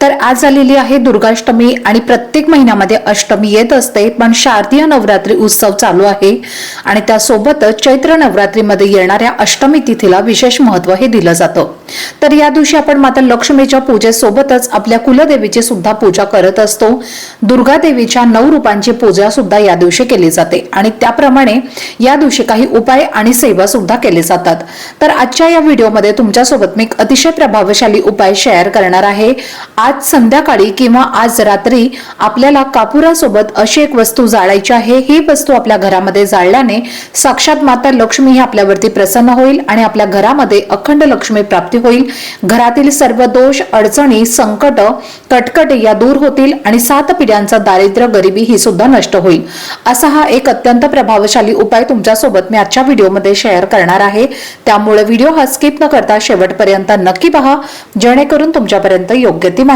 तर आज आलेली आहे दुर्गाष्टमी आणि प्रत्येक महिन्यामध्ये अष्टमी येत असते पण शारदीय नवरात्री उत्सव चालू आहे. आणि त्यासोबतच चैत्र नवरात्रीमध्ये येणाऱ्या अष्टमी तिथीला विशेष महत्त्व हे दिलं जातं. तर या दिवशी आपण माता लक्ष्मीच्या पूजेसोबतच आपल्या कुलदेवीची सुद्धा पूजा करत असतो. दुर्गा देवीच्या नऊ रूपांची पूजा सुद्धा या दिवशी केली जाते. आणि त्याप्रमाणे या दिवशी काही उपाय आणि सेवा सुद्धा केले जातात. तर आजच्या या व्हिडिओमध्ये तुमच्यासोबत मी अतिशय प्रभावशाली उपाय शेअर करणार आहे. आज संध्याकाळी किंवा आज रात्री आपल्याला कापुरासोबत अशी एक वस्तू जाळायची आहे ही वस्तू आपल्या घरामध्ये जाळल्याने साक्षात माता लक्ष्मी ही आपल्यावरती प्रसन्न होईल आणि आपल्या घरामध्ये अखंड लक्ष्मी प्राप्ती होईल. घरातील सर्व दोष अडचणी संकट कटकट या दूर होतील आणि सात पिढ्यांचा दारिद्र्य गरिबी ही सुद्धा नष्ट होईल. असा हा एक अत्यंत प्रभावशाली उपाय तुमच्यासोबत मी आजच्या व्हिडिओमध्ये शेअर करणार आहे. त्यामुळे व्हिडिओ हा स्किप न करता शेवटपर्यंत नक्की पहा. जेणेकरून तुमच्यापर्यंत योग्य ती माहिती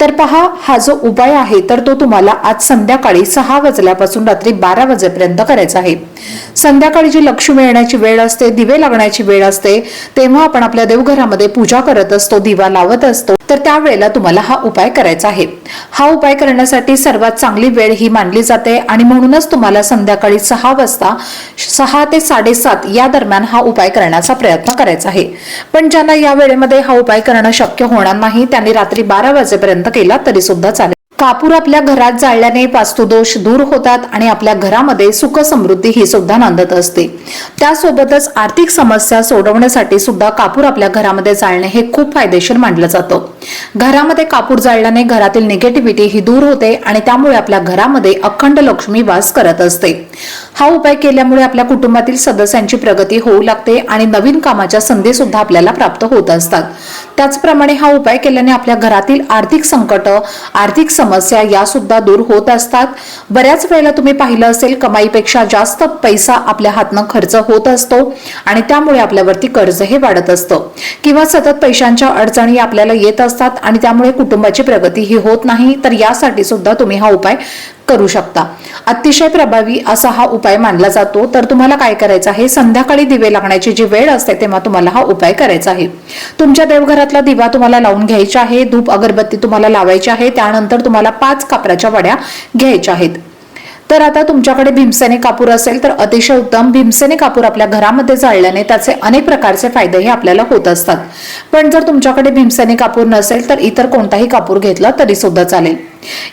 तर पहा हा जो उपाय आहे तर तो तुम्हाला आज संध्याकाळी सहा वाजल्यापासून रात्री बारा वाजेपर्यंत करायचा आहे. संध्याकाळी जी लक्ष्मी येण्याची वेळ असते दिवे लागण्याची वेळ असते तेव्हा आपण आपल्या देवघरामध्ये पूजा करत असतो दिवा लावत असतो तर त्यावेळेला तुम्हाला हा उपाय करायचा आहे. हा उपाय करण्यासाठी सर्वात चांगली वेळ ही मानली जाते आणि म्हणूनच तुम्हाला संध्याकाळी सहा वाजता सहा ते साडेसात या दरम्यान हा उपाय करण्याचा प्रयत्न करायचा आहे. पण ज्यांना या वेळेमध्ये हा उपाय करणं शक्य होणार नाही त्यांनी रात्री बारा वाजेपर्यंत केला तरी सुद्धा चालेल. कापूर आपल्या घरात जाळल्याने वास्तुदोष दूर होतात आणि आपल्या घरामध्ये सुख समृद्धी ही सुद्धा नांदत असते. त्यासोबतच आर्थिक समस्या सोडवण्यासाठी सुद्धा कापूर आपल्या घरामध्ये जाळणे हे खूप फायदेशीर मानलं जातं. घरामध्ये कापूर जाळल्याने घरातील निगेटिव्हिटी ही दूर होते आणि त्यामुळे आपल्या घरामध्ये अखंड लक्ष्मी वास करत असते. हा उपाय केल्यामुळे आपल्या कुटुंबातील सदस्यांची प्रगती होऊ लागते आणि नवीन कामाच्या संधी सुद्धा आपल्याला प्राप्त होत असतात. त्याचप्रमाणे हा उपाय केल्याने आपल्या घरातील आर्थिक संकट आर्थिक समस्या या सुद्धा दूर होत असतात. बऱ्याच वेळेला तुम्ही पाहिलं असेल कमाईपेक्षा जास्त पैसा आपल्या हातनं खर्च होत असतो आणि त्यामुळे आपल्यावरती कर्ज हे वाढत असतं. किंवा सतत पैशांच्या अडचणी आपल्याला येत असतात आणि त्यामुळे कुटुंबाची प्रगती ही होत नाही तर यासाठी सुद्धा तुम्ही हा उपाय करू शकता. अतिशय प्रभावी असा हा उपाय मानला जातो. तर तुम्हाला काय करायचं आहे? संध्याकाळी दिवे लागण्याची जी वेळ असते तेव्हा तुम्हाला हा उपाय करायचा आहे. तुमच्या देवघरातला दिवा तुम्हाला लावून घ्यायचा आहे. धूप अगरबत्ती तुम्हाला लावायची आहे. त्यानंतर तुम्हाला पाच कापराच्या वड्या घ्यायच्या आहेत. तर आता तुमच्याकडे भीमसेने कापूर असेल तर अतिशय उत्तम. भीमसेने कापूर आपल्या घरामध्ये जाळल्याने त्याचे अनेक प्रकारचे फायदे हे आपल्याला होत असतात. पण जर तुमच्याकडे भीमसेने कापूर नसेल तर इतर कोणताही कापूर घेतला तरी सुद्धा चालेल.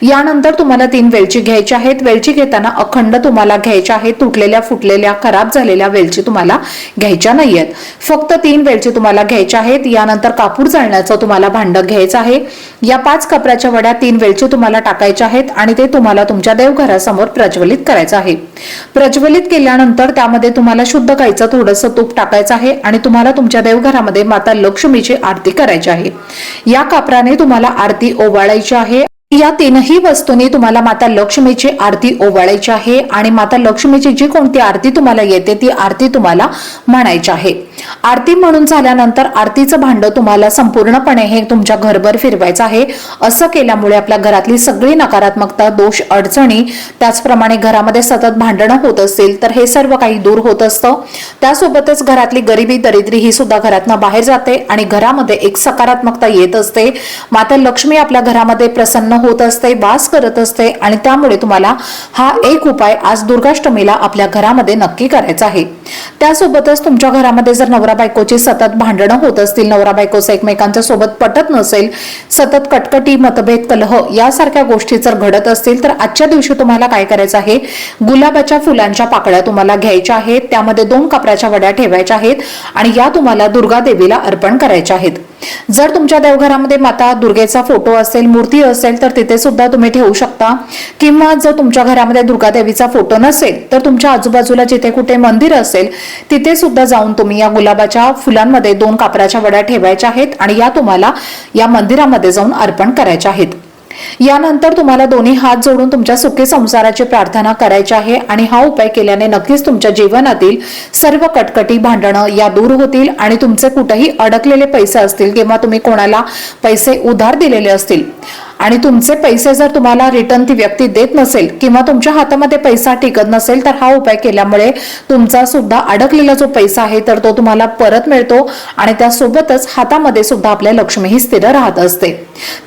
यानंतर तुम्हाला तीन वेलची घ्यायची आहेत. वेलची घेताना अखंड तुम्हाला घ्यायच्या आहेत. तुटलेल्या फुटलेल्या खराब झालेल्या वेलची तुम्हाला घ्यायच्या नाहीयेत. फक्त तीन वेलची तुम्हाला घ्यायच्या आहेत. यानंतर कापूर जाळण्याचं तुम्हाला भांड घ्यायचं आहे. या पाच कपऱ्याच्या वड्या तीन वेलची तुम्हाला टाकायच्या आहेत आणि ते तुम्हाला तुमच्या देवघरासमोर प्रज्वलित करायचं आहे. प्रज्वलित केल्यानंतर त्यामध्ये तुम्हाला शुद्ध गाईचं थोडंसं तूप टाकायचं आहे आणि तुम्हाला तुमच्या देवघरामध्ये माता लक्ष्मीची आरती करायची आहे. या कापराने तुम्हाला आरती ओवाळायची आहे. या तीनही वस्तूंनी तुम्हाला माता लक्ष्मीची आरती ओवाळायची आहे आणि माता लक्ष्मीची जी कोणती आरती तुम्हाला येते ती आरती तुम्हाला म्हणायची आहे. आरती म्हणून झाल्यानंतर आरतीचं भांड तुम्हाला संपूर्णपणे हे तुमच्या घरभर फिरवायचं आहे. असं केल्यामुळे आपल्या घरातली सगळी नकारात्मकता दोष अडचणी त्याचप्रमाणे घरामध्ये सतत भांडणं होत असतील तर हे सर्व काही दूर होत असतं. त्यासोबतच घरातली गरिबी दरिद्री ही सुद्धा घरातनं बाहेर जाते आणि घरामध्ये एक सकारात्मकता येत असते. माता लक्ष्मी आपल्या घरामध्ये प्रसन्न होत असते वास करत असते आणि त्यामुळे तुम्हाला हा एक उपाय आज दुर्गाष्टमीला आपल्या घरामध्ये नक्की करायचा आहे. त्यासोबतच तुमच्या घरामध्ये जर नवरा बायकोची सतत भांडणं होत असतील नवरा बायकोचं एकमेकांच्या सोबत पटत नसेल सतत कटकटी मतभेद कलह यासारख्या गोष्टी जर घडत असतील तर आजच्या दिवशी तुम्हाला काय करायचं आहे? गुलाबाच्या फुलांच्या पाकळ्या तुम्हाला घ्यायच्या आहेत त्यामध्ये दोन कपड्याच्या वड्या ठेवायच्या आहेत आणि या तुम्हाला दुर्गा देवीला अर्पण करायच्या आहेत. जर तुमच्या देवघरामध्ये माता दुर्गेचा फोटो असेल मूर्ती असेल तर तिथे सुद्धा तुम्ही ठेवू शकता. किंवा जर तुमच्या घरामध्ये दुर्गा देवीचा फोटो नसेल तर तुमच्या आजूबाजूला जिथे कुठे मंदिर असेल तिथे सुद्धा जाऊन तुम्ही या गुलाबाच्या फुलांमध्ये दोन कापराच्या वड्या ठेवायच्या आहेत आणि या तुम्हाला या मंदिरामध्ये जाऊन अर्पण करायच्या आहेत. यानंतर तुम्हाला दोन्ही हात जोडून तुमच्या सुखी संसाराची प्रार्थना करायची आहे आणि हा उपाय केल्याने नक्कीच तुमच्या जीवनातील सर्व कटकटी भांडणं या दूर होतील आणि तुमचे कुठेही अडकलेले पैसे असतील किंवा तुम्ही कोणाला पैसे उधार दिलेले असतील. आणि तुमचे पैसे जर तुम्हाला रिटर्न ती व्यक्ती देत नसेल किंवा तुमच्या हातामध्ये पैसा टिकत नसेल तर हा उपाय केल्यामुळे तुमचा सुद्धा अडकलेला जो पैसा आहे तर तो तुम्हाला परत मिळतो आणि त्यासोबतच हातामध्ये सुद्धा आपल्या लक्ष्मी ही स्थिर राहत असते.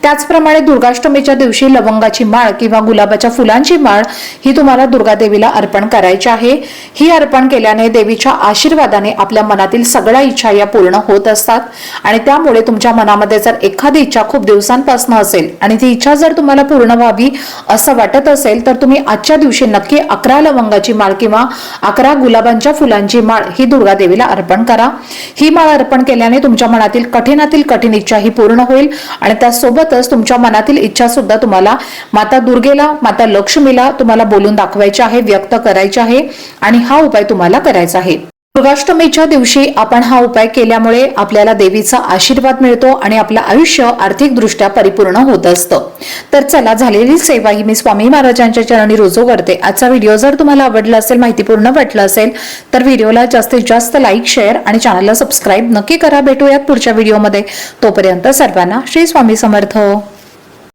त्याचप्रमाणे दुर्गाष्टमीच्या दिवशी लवंगाची माळ किंवा गुलाबाच्या फुलांची माळ ही तुम्हाला दुर्गा देवीला अर्पण करायची आहे. ही अर्पण केल्याने देवीच्या आशीर्वादाने आपल्या मनातील सगळ्या इच्छा या पूर्ण होत असतात आणि त्यामुळे तुमच्या मनामध्ये जर एखादी इच्छा खूप दिवसांपासून असेल आणि ती इच्छा जर तुम्हाला पूर्ण व्हावी असं वाटत असेल तर तुम्ही आजच्या दिवशी नक्की अकरा लवंगाची माळ किंवा अकरा गुलाबांच्या फुलांची माळ ही दुर्गा देवीला अर्पण करा. ही माळ अर्पण केल्याने तुमच्या मनातील कठीणातील कठीण इच्छा ही पूर्ण होईल आणि त्यासोबतच तुमच्या मनातील इच्छा सुद्धा तुम्हाला माता दुर्गेला माता लक्ष्मीला तुम्हाला बोलून दाखवायची आहे व्यक्त करायची आहे आणि हा उपाय तुम्हाला करायचा आहे. दुर्गाष्टमीच्या दिवशी आपण हा उपाय केल्यामुळे आपल्याला देवीचा आशीर्वाद मिळतो आणि आपलं आयुष्य आर्थिकदृष्ट्या परिपूर्ण होत असतं. तर चला झालेली सेवा ही मी स्वामी महाराजांच्या चरणी रुजू करते. आजचा व्हिडिओ जर तुम्हाला आवडला असेल माहितीपूर्ण वाटलं असेल तर व्हिडिओला जास्तीत जास्त लाईक शेअर आणि चॅनलला सबस्क्राईब नक्की करा. भेटूयात पुढच्या व्हिडिओमध्ये. तोपर्यंत सर्वांना श्री स्वामी समर्थ.